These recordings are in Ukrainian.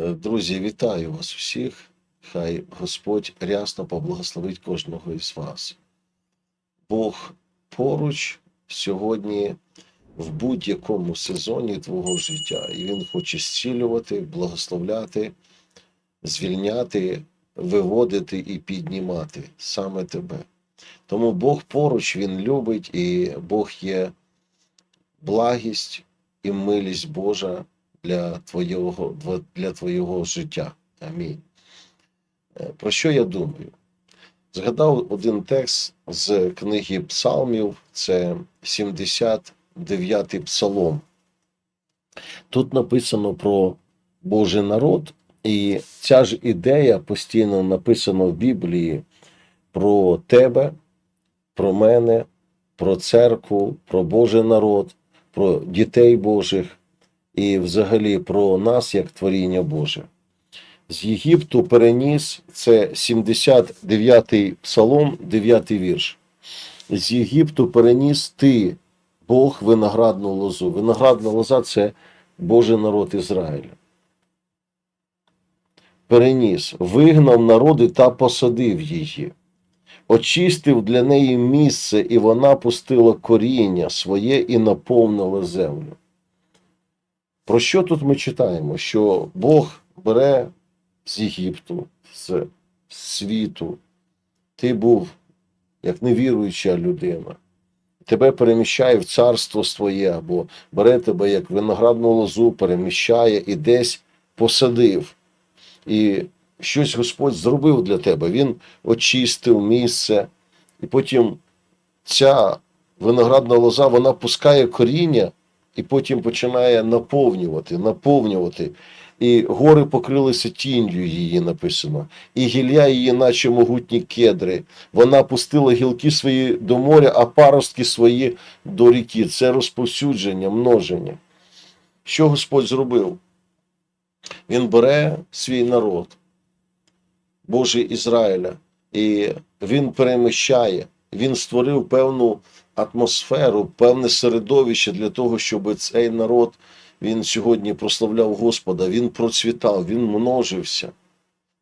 Е, Друзі, вітаю вас усіх. Хай Господь рясно поблагословить кожного із вас. Бог поруч сьогодні в будь-якому сезоні твого життя, і Він хоче зцілювати, благословляти, звільняти, виводити і піднімати саме тебе. Тому Бог поруч, Він любить, і Бог є благість і милість Божа для твого, для твого життя. Амінь. Е, Про що я думаю? Згадав один текст з книги Псалмів, це 79-й псалом. Тут написано про Божий народ, і ця ж ідея постійно написана в Біблії про тебе, про мене, про церкву, про Божий народ, про дітей Божих і взагалі про нас як творіння Боже. З Єгипту переніс це 79-й псалом, 9 вірш. З Єгипту переніс ти, Бог, виноградну лозу. Виноградна лоза це Божий народ Ізраїля. Переніс, вигнав народи та посадив її, очистив для неї місце, і вона пустила коріння своє і наповнила землю. Про що тут ми читаємо? Що Бог бере з Єгипту, з світу, ти був як невіруюча людина, тебе переміщає в царство своє, або бере тебе як виноградну лозу, переміщає і десь посадив. І щось Господь зробив для тебе. Він очистив місце, і потім ця виноградна лоза вона пускає коріння і потім починає наповнювати, наповнювати. І гори покрилися тінню її написано, і гілля її, наче могутні кедри. Вона пустила гілки свої до моря, а паростки свої до ріки. Це розповсюдження, множення. Що Господь зробив? Він бере свій народ, Божий Ізраїля, і він переміщає, він створив певну атмосферу, певне середовище для того, щоб цей народ він сьогодні прославляв Господа, він процвітав, він множився.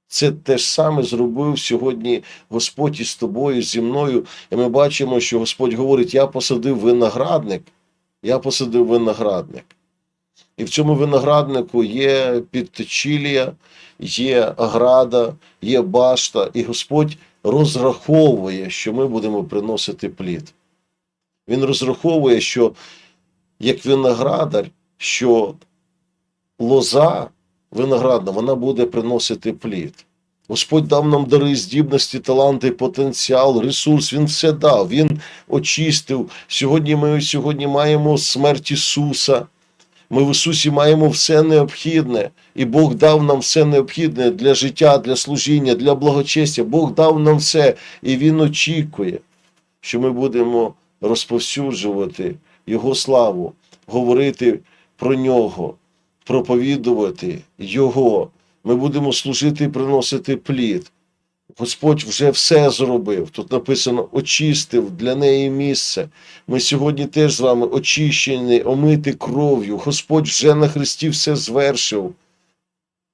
Це те ж саме зробив сьогодні Господь із тобою, зі мною. І ми бачимо, що Господь говорить: Я посадив виноградник, я посадив виноградник. І в цьому винограднику є підтечілія, є ограда, є башта, і Господь розраховує, що ми будемо приносити плід. Він розраховує, що як виноградар, що лоза виноградна, вона буде приносити плід. Господь дав нам дари, здібності, таланти, потенціал, ресурс. Він все дав, Він очистив. Сьогодні ми сьогодні маємо смерть Ісуса. Ми в Ісусі маємо все необхідне, і Бог дав нам все необхідне для життя, для служіння, для благочестя. Бог дав нам все, і Він очікує, що ми будемо розповсюджувати Його славу, говорити про нього, проповідувати Його. Ми будемо служити і приносити плід. Господь вже все зробив. Тут написано очистив для неї місце. Ми сьогодні теж з вами очищені, омити кров'ю. Господь вже на Христі все звершив.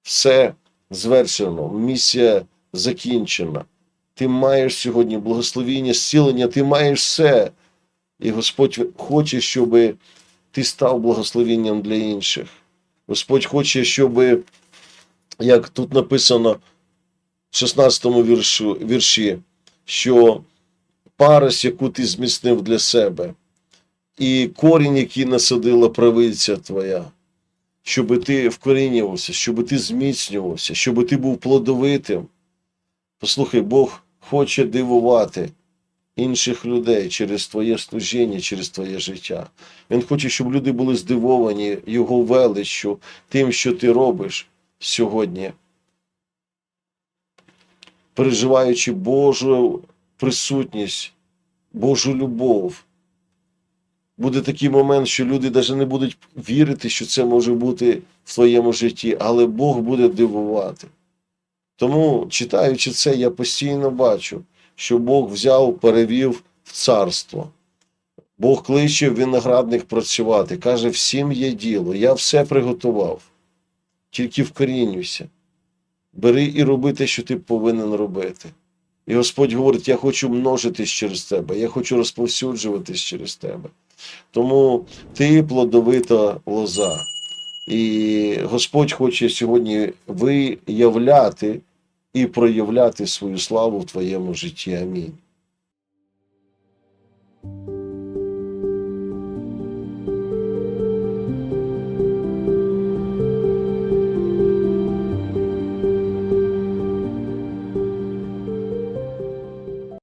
Все звершено. Місія закінчена. Ти маєш сьогодні благословіння, зцілення, ти маєш все. І Господь хоче, щоб ти став благословенням для інших. Господь хоче, щоб, як тут написано 16 віршу, вірші, що парась, яку ти зміцнив для себе, і корінь, який насадила правиця твоя, щоб ти вкорінювався, щоб ти зміцнювався, щоб ти був плодовитим. Послухай, Бог хоче дивувати інших людей через твоє служіння, через твоє життя. Він хоче, щоб люди були здивовані Його величчю, тим, що ти робиш сьогодні, переживаючи Божу присутність, Божу любов. Буде такий момент, що люди навіть не будуть вірити, що це може бути в твоєму житті, але Бог буде дивувати. Тому, читаючи це, я постійно бачу, що Бог взяв, перевів в царство. Бог кличе виноградник працювати. Каже, всім є діло, я все приготував. тільки вкорінюйся. Бери і роби те, що ти повинен робити. І Господь говорить: я хочу множитись через тебе, я хочу розповсюджуватись через тебе. Тому ти плодовита лоза. І Господь хоче сьогодні виявляти і проявляти свою славу в твоєму житті. Амінь.